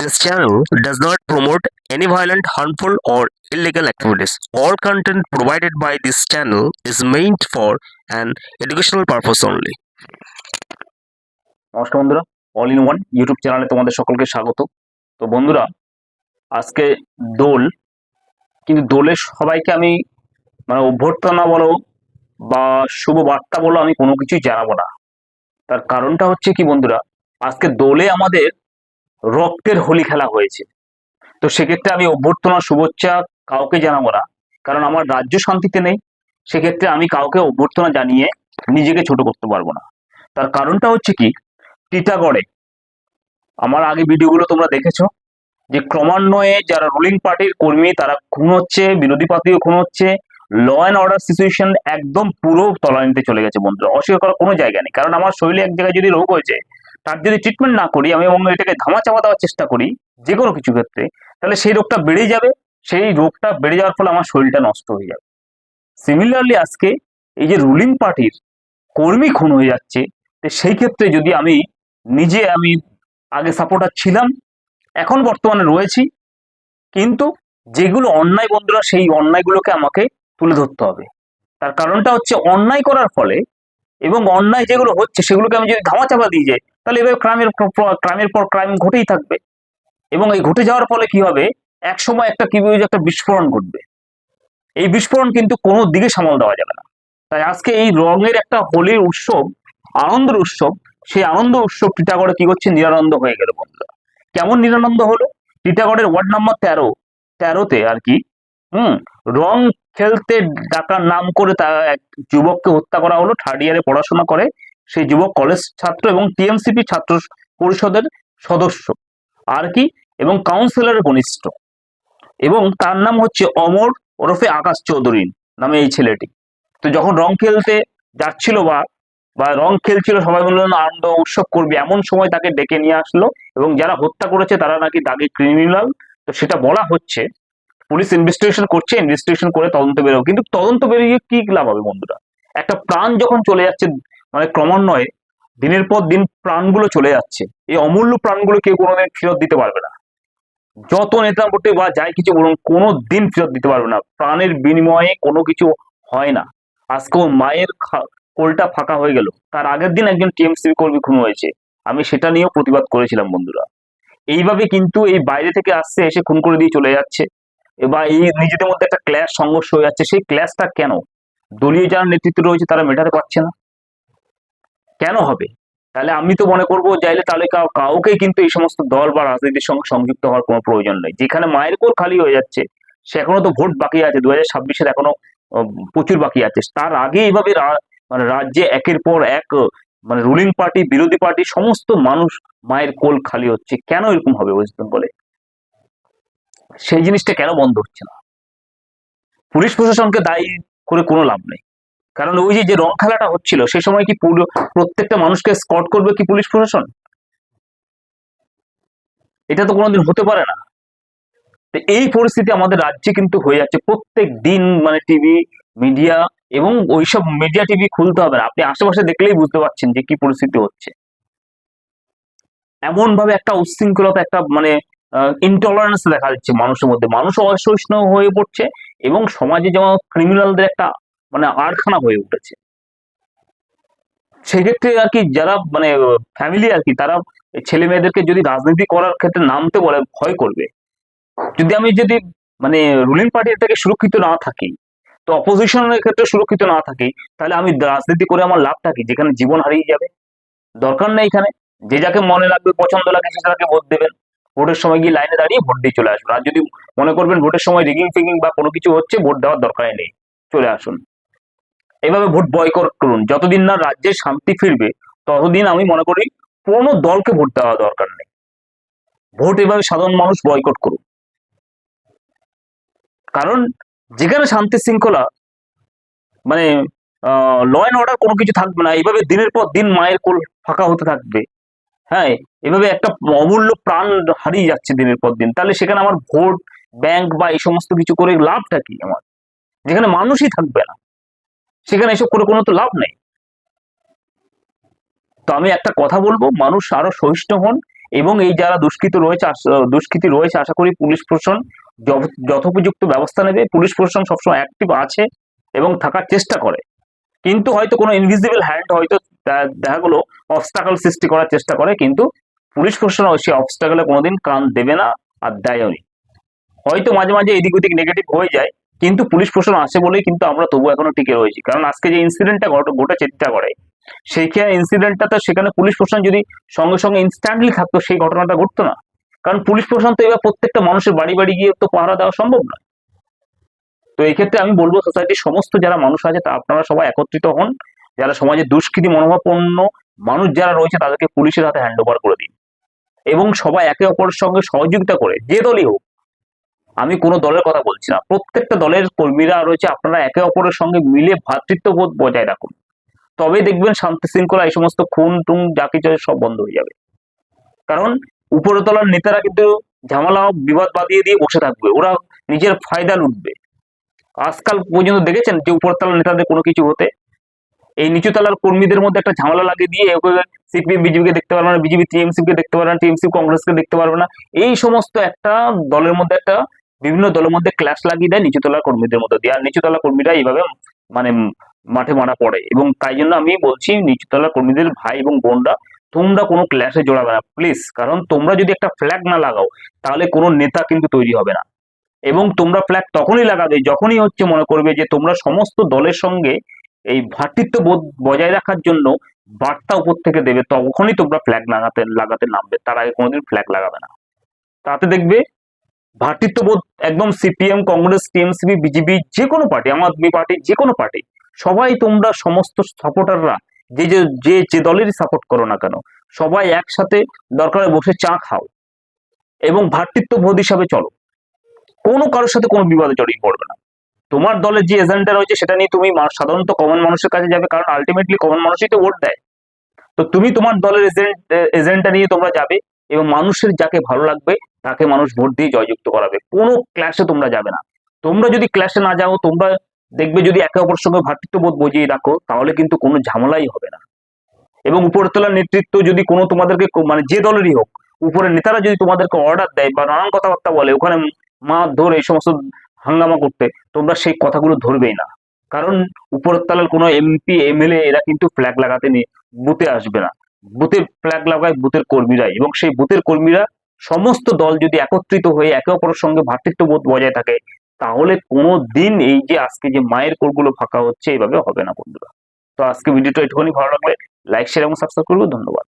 This channel does not promote any violent, harmful, or illegal activities. All content provided by this channel is meant for an educational purpose only. নমস্কার বন্ধুরা all in one YouTube চ্যানেলে তোমাদের সকলকে স্বাগত তো বন্ধুরা আজকে দোল কিন্তু দোলের সবাইকে আমি মানে অভ্যর্থনা বলো বা শুভ বার্তা বলো আমি কোনো কিছুই জানাব না তার কারণটা হচ্ছে কি বন্ধুরা আজকে দোলে আমাদের রক্তের হোলি খেলা হয়েছে। তো সেক্ষেত্রে আমি অভ্যর্থনা, শুভেচ্ছা কাউকে জানাব না। কারণ আমার রাজ্য শান্তিতে নেই। সেক্ষেত্রে আমি কাউকে অভ্যর্থনা জানিয়ে নিজেকে ছোট করতে পারব না। তার কারণটা হচ্ছে কি? টিটাগড়ে, আমার আগে ভিডিওগুলো তোমরা দেখেছ, যে ক্রমান্বয়ে যারা রুলিং পার্টির কর্মী, তারা খুন হচ্ছে, বিরোধী পার্টিও খুন হচ্ছে ল অ্যান্ড অর্ডার সিচুয়েশন একদম পুরো তলানিতে চলে গেছে বন্ধুরা। অস্বীকার করার কোনো জায়গা নেই। কারণ আমার শরীরে এক জায়গায় যদি রোগ হয়েছে তার যদি ট্রিটমেন্ট না করি, আমি এবং এটাকে ধামা চাপা দেওয়ার চেষ্টা করি, যে কোনো কিছু ক্ষেত্রে, তাহলে সেই রোগটা বেড়ে যাবে। সেই রোগটা বেড়ে যাওয়ার ফলে আমার শরীরটা নষ্ট হয়ে যাবে। সিমিলারলি আজকে এই যে রুলিং পার্টির কর্মী খুন হয়ে যাচ্ছে, তো সেই ক্ষেত্রে যদি আমি নিজে আমি আগে সাপোর্টার ছিলাম, এখন বর্তমানে রয়েছি, কিন্তু যেগুলো অন্যায় বন্ধুরা, সেই অন্যায়গুলোকে আমাকে তুলে ধরতে হবে। তার কারণটা হচ্ছে অন্যায় করার ফলে এবং অন্যায় যেগুলো হচ্ছে, সেগুলোকে আমি যদি ধামাচাপা দিয়ে যাই তাহলে এভাবে ক্রাইমের ক্রাইমের পর ক্রাইম ঘটেই থাকবে। এবং এই ঘটে যাওয়ার ফলে কি হবে? এক সময় একটা কি একটা বিস্ফোরণ ঘটবে। এই বিস্ফোরণ কিন্তু কোনো দিকে সামাল দেওয়া যাবে না। তাই আজকে এই রঙের একটা হোলির উৎসব, আনন্দের উৎসব, সেই আনন্দ উৎসব টিটাগড়ে কি করছে? নিরানন্দ হয়ে গেল বন্ধুরা। কেমন নিরানন্দ হলো? টিটাগড়ের ওয়ার্ড নাম্বার তেরো, তেরোতে আর কি, হুম, রং খেলতে ডাকার নাম করে তা এক যুবককে হত্যা করা হলো, থার্ড ইয়ারে পড়াশোনা করে। সেই যুবক কলেজ ছাত্র এবং টিএমসিপি ছাত্র পরিষদের সদস্য। আর কি? এবং কাউন্সিলরের ঘনিষ্ঠ। এবং তার নাম হচ্ছে অমর ওরফে আকাশ চৌধুরী নামে এই ছেলেটি। তো যখন রং খেলতে যাচ্ছিল বা বা রং খেলছিল, সবাই মিলে আনন্দ উৎসব করবে। এমন সময় তাকে ডেকে নিয়ে আসলো এবং যারা হত্যা করেছে, তারা নাকি দাগে ক্রিমিনাল তো সেটা বলা হচ্ছে, পুলিশ ইনভেস্টিগেশন করছে ইনভেস্টিগেশন করে তদন্ত বেরোবে। কিন্তু তদন্ত বেরিয়ে কি লাভ হবে বন্ধুরা? একটা প্রাণ যখন চলে যাচ্ছে মানে ক্রমান্বয়ে দিনের পর দিন প্রাণগুলো চলে যাচ্ছে। এই অমূল্য প্রাণগুলো কেউ কোনোদিন ফেরত দিতে পারবে না। যত নেতা ভোটে বা যাই কিছু বলুন কোনো দিন ফেরত দিতে পারবে না। প্রাণের বিনিময়ে কোনো কিছু হয় না। আজকেও মায়ের খা- কোলটা ফাঁকা হয়ে গেল। তার আগের দিন একজন টিএমসি কর্মী খুন হয়েছে। আমি সেটা নিয়েও প্রতিবাদ করেছিলাম, বন্ধুরা। এইভাবে কিন্তু এই বাইরে থেকে আসছে, এসে খুন করে দিয়ে চলে যাচ্ছে। বা এই নিজেদের মধ্যে একটা ক্ল্যাশ, সংঘর্ষ হয়ে যাচ্ছে। সেই ক্ল্যাশটা কেন? দলীয় যারা নেতৃত্ব রয়েছে, তারা মেটাতে পারছে না। কেন হবে? তাহলে আমি তো মনে করব চাইলে তাহলে কাউ- কাউকেই কিন্তু এই সমস্ত দল বা রাজনীতির সঙ্গে সংযুক্ত হওয়ার কোনো প্রয়োজন নেই। যেখানে মায়ের কোর খালি হয়ে যাচ্ছে, সে এখনও তো ভোট বাকি আছে। দু হাজার ছাব্বিশের এখনও প্রচুর বাকি আছে। তার আগে এইভাবে মানে রাজ্যে একের পর এক মানে রুলিং পার্টি বিরোধী পার্টি সমস্ত মানুষ মায়ের কোল খালি হচ্ছে। কেন এরকম হবে ওয়েস্ট বেঙ্গলে? সেই জিনিসটা কেন বন্ধ হচ্ছে না? পুলিশ প্রশাসনকে দায়ী করে কোনো লাভ নেই। কারণ ওই যে রং খেলাটা হচ্ছিল, সে সময় কি পুরো প্রত্যেকটা মানুষকে স্কট করবে কি পুলিশ প্রশাসন? এটা তো কোনোদিন হতে পারে না। এই পরিস্থিতি আমাদের রাজ্যে কিন্তু হয়ে যাচ্ছে। প্রত্যেক দিন মানে টিভি মিডিয়া এবং ওইসব মিডিয়া টিভি খুলতে হবে না। আপনি আশেপাশে দেখলেই বুঝতে পারছেন যে কি পরিস্থিতি হচ্ছে। এমন ভাবে একটা উচ্ছৃঙ্খলতা একটা মানে ইনটলারেন্স দেখা যাচ্ছে মানুষের মধ্যে। মানুষ অসহিষ্ণু হয়ে পড়ছে এবং সমাজে যেমন ক্রিমিনালদের একটা মানে আরখানা হয়ে উঠেছে। সেক্ষেত্রে আর কি যারা মানে ফ্যামিলি আর কি, তারা ছেলে মেয়েদেরকে যদি রাজনীতি করার ক্ষেত্রে নামতে বলে, ভয় করবে। যদি আমি যদি মানে রুলিং পার্টির থেকে সুরক্ষিত না থাকি, তো অপোজিশনের ক্ষেত্রে সুরক্ষিত না থাকি, তাহলে আমি রাজনীতি করে আমার লাভটা কি? যেখানে জীবন হারিয়ে যাবে। দরকার নেই এখানে। যে যাকে মনে লাগবে, পছন্দ লাগে, সে তাকে ভোট দেবেন। ভোটের সময় গিয়ে লাইনে দাঁড়িয়ে ভোট দিয়ে চলে আসবেন। আর যদি মনে করবেন ভোটের সময় রিগিং ফিগিং বা কোনো কিছু হচ্ছে, ভোট দেওয়ার দরকারই নেই। চলে আসুন। এভাবে ভোট বয়কট করুন। যতদিন না রাজ্যে শান্তি ফিরবে, ততদিন আমি মনে করি কোনো দলকে ভোট দেওয়া দরকার নেই। ভোট এভাবে সাধারণ মানুষ বয়কট করুন কারণ যেখানে শান্তি শৃঙ্খলা মানে ল অ্যান্ড অর্ডার কোনো কিছু থাকবে না। এইভাবে দিনের পর দিন মায়ের কোল ফাঁকা হতে থাকবে। হ্যাঁ এভাবে একটা অমূল্য প্রাণ হারিয়ে যাচ্ছে দিনের পর দিন। তাহলে সেখানে আমার ভোট ব্যাংক বা এই সমস্ত কিছু করে লাভটা কি আমার? যেখানে মানুষই থাকবে না। সেখানে এসব করে কোনো তো লাভ নেই। তো আমি একটা কথা বলব, মানুষ আরও সহিষ্ণু হন এবং এই যারা দুষ্কৃত রয়েছে দুষ্কৃতী রয়েছে, আশা করি পুলিশ প্রশাসন যথোপযুক্ত ব্যবস্থা নেবে। পুলিশ প্রশাসন সবসময় অ্যাক্টিভ আছে এবং থাকার চেষ্টা করে। কিন্তু হয়তো কোনো ইনভিজিবল হ্যান্ড হয়তো দেখা গেলো অবস্টাকল সৃষ্টি করার চেষ্টা করে, কিন্তু পুলিশ প্রশাসন সেই অবস্টাকলে কোনোদিন কান দেবে না আর দেয়ও নি। হয়তো মাঝে মাঝে এদিক ওদিক নেগেটিভ হয়ে যায় কিন্তু পুলিশ প্রশাসন আসে বলেই কিন্তু আমরা তবু এখনও টিকে রয়েছি। কারণ আজকে যে ইনসিডেন্টটা গোটা চেষ্টা করে সেইখানে ইনসিডেন্টটা তো সেখানে পুলিশ প্রশাসন যদি সঙ্গে সঙ্গে ইনস্ট্যান্টলি থাকতো, সেই ঘটনাটা ঘটতো না। কারণ পুলিশ প্রশাসন তো এবার প্রত্যেকটা মানুষের বাড়ি বাড়ি গিয়ে তো পাহারা দেওয়া সম্ভব না। তো এই ক্ষেত্রে আমি বলব সোসাইটির সমস্ত যারা মানুষ আছে, তা আপনারা সবাই একত্রিত হন। যারা সমাজে দুষ্কৃতি মনোভাবপন্ন মানুষ যারা রয়েছে, তাদেরকে পুলিশের হাতে হ্যান্ড ওভার করে দিন। এবং সবাই একে অপরের সঙ্গে সহযোগিতা করে, যে দলই হোক। আমি কোনো দলের কথা বলছি না। প্রত্যেকটা দলের কর্মীরা রয়েছে, আপনারা একে অপরের সঙ্গে মিলে ভ্রাতৃত্ববোধ বজায় রাখুন। তবে দেখবেন শান্তি শৃঙ্খলা এই সমস্ত খুন, টুন, যা কিছু সব বন্ধ হয়ে যাবে। কারণ উপরতলার নেতারা কিন্তু ঝামেলা, বিবাদ বাদিয়ে দিয়ে বসে থাকবে। ওরা নিজের ফায়দা লুটবে। আজকাল পর্যন্ত দেখেছেন যে উপরতলার নেতাদের কোনো কিছু হতে? এই নিচুতলার কর্মীদের মধ্যে একটা ঝামেলা লাগিয়ে দিয়ে সিপিএম, বিজেপিকে দেখতে পারবে না, বিজেপি টিএমসি কে দেখতে পারবে না, টিএমসি, কংগ্রেসকে দেখতে পারবে না। এই সমস্ত একটা দলের মধ্যে একটা বিভিন্ন দলের মধ্যে ক্লাস লাগিয়ে দেয় নিচুতলার কর্মীদের মধ্যে দিয়ে। আর নিচুতলা কর্মীরা এইভাবে মানে মাঠে মারা পড়ে। এবং তাই জন্য আমি বলছি নিচুতলা কর্মীদের ভাই এবং বোনরা, তোমরা কোনো ক্লাসে জড়াবে না। প্লিজ কারণ তোমরা যদি একটা ফ্ল্যাগ না লাগাও, তাহলে কোনো নেতা কিন্তু তৈরি হবে না। এবং তোমরা ফ্ল্যাগ তখনই লাগাবে যখনই হচ্ছে মনে করবে যে তোমরা সমস্ত দলের সঙ্গে এই ভ্রাতৃত্ববোধ বজায় রাখার জন্য বার্তা উপর থেকে দেবে, তখনই তোমরা ফ্ল্যাগ লাগাতে লাগাতে নামবে। তার আগে কোনোদিন ফ্ল্যাগ লাগাবে না। তাতে দেখবে ভ্রাতৃত্ববোধ একদম সিপিএম কংগ্রেস টিএমসিপি বিজেপি যে কোনো পার্টি, আম আদমি পার্টি যে কোনো পার্টি, সবাই তোমরা সমস্ত সাপোর্টাররা যে যে যে যে দলেরই সাপোর্ট করো না কেন, সবাই একসাথে দরকারে বসে চা খাও এবং ভ্রাতৃত্ববোধ হিসাবে চলো। কোনো কারোর সাথে কোনো বিবাদে জড়িয়ে পড়বে না। তোমার দলের যে এজেন্ডা রয়েছে, সেটা নিয়ে তুমি সাধারণত কমন মানুষের কাছে যাবে, কারণ আলটিমেটলি কমন মানুষই তো ভোট দেয়। তো তুমি তোমার দলের এজেন্ট এজেন্ডা নিয়ে তোমরা যাবে এবং মানুষের যাকে ভালো লাগবে তাকে মানুষ ভোট দিয়ে জয়যুক্ত করাবে। কোনো ক্লাসে তোমরা যাবে না। তোমরা যদি ক্লাসে না যাও, তোমরা দেখবে যদি একে অপরের সঙ্গে ভ্রাতৃত্ববোধ বজিয়ে রাখো, তাহলে কিন্তু কোনো ঝামেলাই হবে না। এবং উপরতলার নেতৃত্ব যদি কোনো তোমাদেরকে মানে যে দলেরই হোক, উপরের নেতারা যদি তোমাদেরকে অর্ডার দেয় বা নানান কথাবার্তা বলে, ওখানে মার ধরে এই সমস্ত হাঙ্গামা করতে, তোমরা সেই কথাগুলো ধরবেই না। কারণ উপরের তলার কোনো এমপি এমএলএ এরা কিন্তু ফ্ল্যাগ লাগাতে নিয়ে বুথে আসবে না। বুথের ফ্ল্যাগ লাগায় বুথের কর্মীরাই এবং সেই বুথের কর্মীরা সমস্ত দল যদি একত্রিত হয়ে একে অপরের সঙ্গে ভ্রাতৃত্ববোধ বজায় থাকে, তাহলে কোনো দিন এই যে আজকে যে মায়ের কোলগুলো ফাঁকা হচ্ছে এইভাবে হবে না বন্ধুরা। তো আজকে ভিডিওটা একটুখানি ভালো লাগবে লাইক শেয়ার এবং সাবস্ক্রাইব করব ধন্যবাদ।